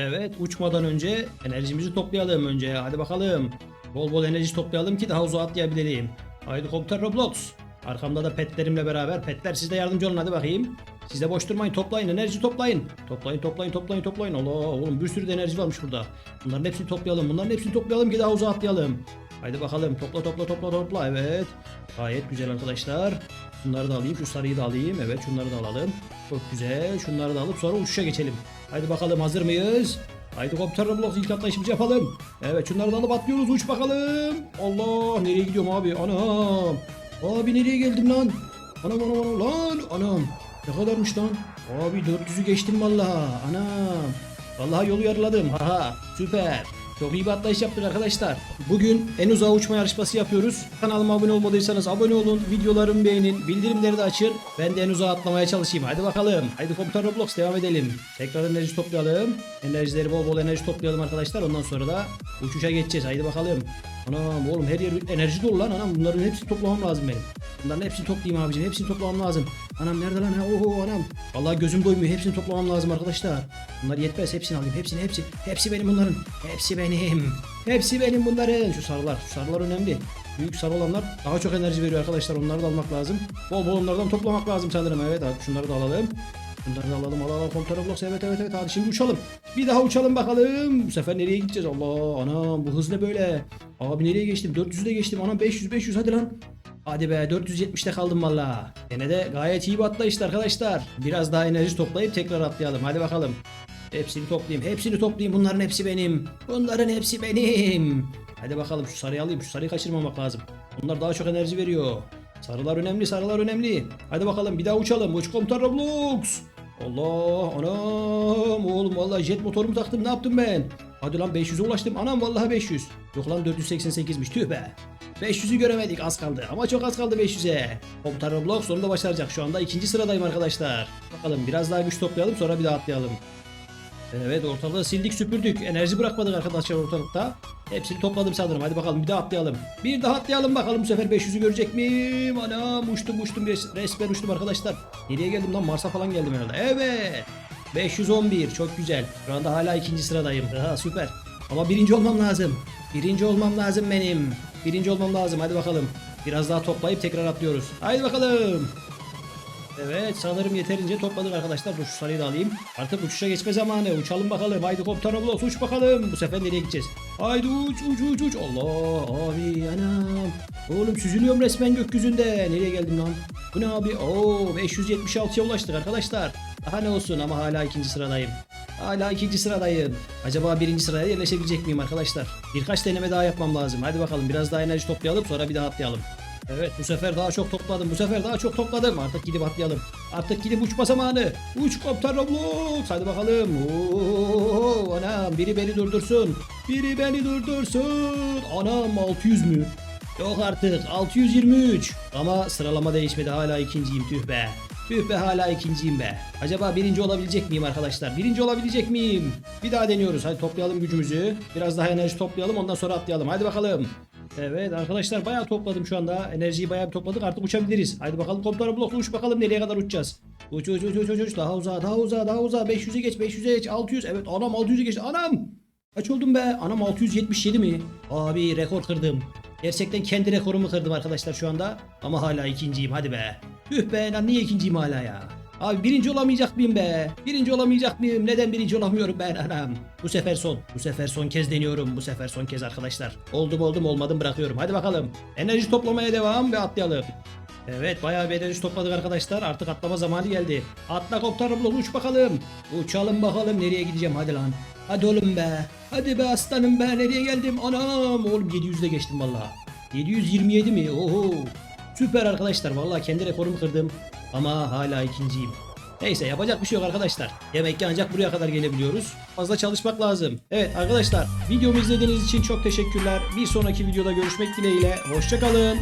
Evet uçmadan önce enerjimizi toplayalım önce. Hadi bakalım. Bol bol enerji toplayalım ki daha uzağa atlayabilelim. Haydi komutan Roblox. Arkamda da petlerimle beraber. Petler siz de yardımcı olun hadi bakayım. Siz de boş durmayın toplayın enerji toplayın. Toplayın toplayın toplayın toplayın. Allah oğlum bir sürü de enerji varmış burada. Bunların hepsini toplayalım. Bunların hepsini toplayalım ki daha uzağa atlayalım. Haydi bakalım topla topla topla topla evet. Gayet güzel arkadaşlar. Bunları da alayım şu sarıyı da alayım. Evet şunları da alalım. Çok güzel. Şunları da alıp sonra uçuşa geçelim. Haydi bakalım hazır mıyız? Haydi komutan Roblox ilk atlayışımızı yapalım. Evet şunları da alıp atlıyoruz uç bakalım. Allah nereye gidiyorum abi anam. Abi nereye geldim lan? Anam anam anam lan anam. Ne kadarmış lan? Abi 400'ü geçtim vallahi anam. Vallahi yolu yarıladım haha süper. Çok iyi bir atlayış yaptık arkadaşlar. Bugün en uzağa uçma yarışması yapıyoruz. Kanalıma abone olmadıysanız abone olun, videolarımı beğenin, bildirimleri de açın. Ben de en uzağa atlamaya çalışayım. Hadi bakalım. Haydi komutan Roblox devam edelim. Tekrar enerji toplayalım. Enerjileri bol bol enerji toplayalım arkadaşlar. Ondan sonra da uçuşa geçeceğiz. Haydi bakalım. Anam oğlum her yer enerji dolu lan anam. Bunların hepsini toplamam lazım benim. Bunların hepsini toplayayım abicim. Hepsini toplamam lazım. Anam nerede lan? Ha, Oho anam. Vallahi gözüm doymuyor. Hepsini toplamam lazım arkadaşlar. Bunlar yetmez. Hepsini alayım. Hepsini hepsi. Hepsi benim bunların. Hepsi benim. Hepsi benim bunların. Şu sarılar. Şu sarılar önemli. Büyük sarı olanlar daha çok enerji veriyor arkadaşlar. Onları da almak lazım. Bol bol onlardan toplamak lazım sanırım. Evet abi şunları da alalım. Bunları da alalım. Alalım komutan Roblox. Evet evet evet. Hadi şimdi uçalım. Bir daha uçalım bakalım. Bu sefer nereye gideceğiz? Allah anam bu hız ne böyle? Abi nereye geçtim? 400'ü de geçtim. Anam 500 500 hadi lan. Hadi be 470'te kaldım valla. Gene de gayet iyi bir atlayıştı arkadaşlar. Biraz daha enerji toplayıp tekrar atlayalım. Hadi bakalım. Hepsini toplayayım. Hepsini toplayayım. Bunların hepsi benim. Bunların hepsi benim. Hadi bakalım şu sarıyı alayım. Şu sarıyı kaçırmamak lazım. Bunlar daha çok enerji veriyor. Sarılar önemli, sarılar önemli. Hadi bakalım bir daha uçalım. Uç komutan Roblox. Allah anam oğlum vallahi jet motorumu taktım ne yaptım ben? Hadi lan 500'e ulaştım anam vallahi 500. Yok lan 488'miş tüh be. 500'ü göremedik az kaldı ama çok az kaldı 500'e. Komutan Roblox sonunda başaracak şu anda ikinci sıradayım arkadaşlar. Bakalım biraz daha güç toplayalım sonra bir daha atlayalım. Evet ortalığı sildik süpürdük. Enerji bırakmadık arkadaşlar ortalıkta. Hepsini topladım sanırım. Hadi bakalım bir daha atlayalım. Bir daha atlayalım bakalım bu sefer 500'ü görecek miyim? Anam uçtum uçtum res- resmen uçtum arkadaşlar. Nereye geldim lan Mars'a falan geldim herhalde. Evet. 511 çok güzel. Şu anda hala ikinci sıradayım. Ha, süper. Ama birinci olmam lazım. Birinci olmam lazım benim. Birinci olmam lazım. Hadi bakalım. Biraz daha toplayıp tekrar atlıyoruz. Haydi bakalım. Evet sanırım yeterince topladık arkadaşlar. Dur şu sarıyı da alayım. Artık uçuşa geçme zamanı. Uçalım bakalım. Haydi komutan Roblox uç bakalım. Bu sefer nereye gideceğiz? Haydi uç uç uç uç. Allah abi anam. Oğlum süzülüyorum resmen gökyüzünde. Nereye geldim lan? Bu ne abi? Oo 576'ya ulaştık arkadaşlar. Daha ne olsun ama hala ikinci sıradayım. Hala ikinci sıradayım. Acaba birinci sıraya yerleşebilecek miyim arkadaşlar? Birkaç deneme daha yapmam lazım. Hadi bakalım biraz daha enerji toplayalım sonra bir daha atlayalım. Evet bu sefer daha çok topladım. Bu sefer daha çok topladım. Artık gidip atlayalım. Artık gidip uçma zamanı. Uç komutan Roblox. Hadi bakalım. Oo, anam biri beni durdursun. Biri beni durdursun. Anam 600 mü? Yok artık 623. Ama sıralama değişmedi. Hala ikinciyim tüh be. Tüh be hala ikinciyim be. Acaba birinci olabilecek miyim arkadaşlar? Birinci olabilecek miyim? Bir daha deniyoruz. Hadi toplayalım gücümüzü. Biraz daha enerji toplayalım ondan sonra atlayalım. Hadi bakalım. Evet arkadaşlar bayağı topladım şu anda. Enerjiyi bayağı bir topladık artık uçabiliriz. Haydi bakalım komutanım blokla uç bakalım nereye kadar uçacağız. Uç uç uç uç uç uç daha uzağa daha uzağa daha uzağa 500'e geç 500'e geç 600 evet anam 600'e geçti anam. Kaç oldum be anam 677 mi? Abi rekor kırdım. Gerçekten kendi rekorumu kırdım arkadaşlar şu anda. Ama hala ikinciyim hadi be. Tüh be lan niye ikinciyim hala ya? Abi birinci olamayacak mıyım be? Birinci olamayacak mıyım? Neden birinci olamıyorum ben anam? Bu sefer son. Bu sefer son kez deniyorum. Bu sefer son kez arkadaşlar. Oldum oldum olmadım bırakıyorum. Hadi bakalım. Enerji toplamaya devam ve atlayalım. Evet bayağı bir enerji topladık arkadaşlar. Artık atlama zamanı geldi. Atla koptarım lan uç bakalım. Uçalım bakalım nereye gideceğim hadi lan. Hadi oğlum be. Hadi be aslanım be nereye geldim? Anam oğlum 700'de geçtim valla. 727 mi? Oho. Süper arkadaşlar vallahi kendi rekorumu kırdım. Ama hala ikinciyim. Neyse yapacak bir şey yok arkadaşlar. Demek ki ancak buraya kadar gelebiliyoruz. Fazla çalışmak lazım. Evet arkadaşlar videomu izlediğiniz için çok teşekkürler. Bir sonraki videoda görüşmek dileğiyle. Hoşçakalın.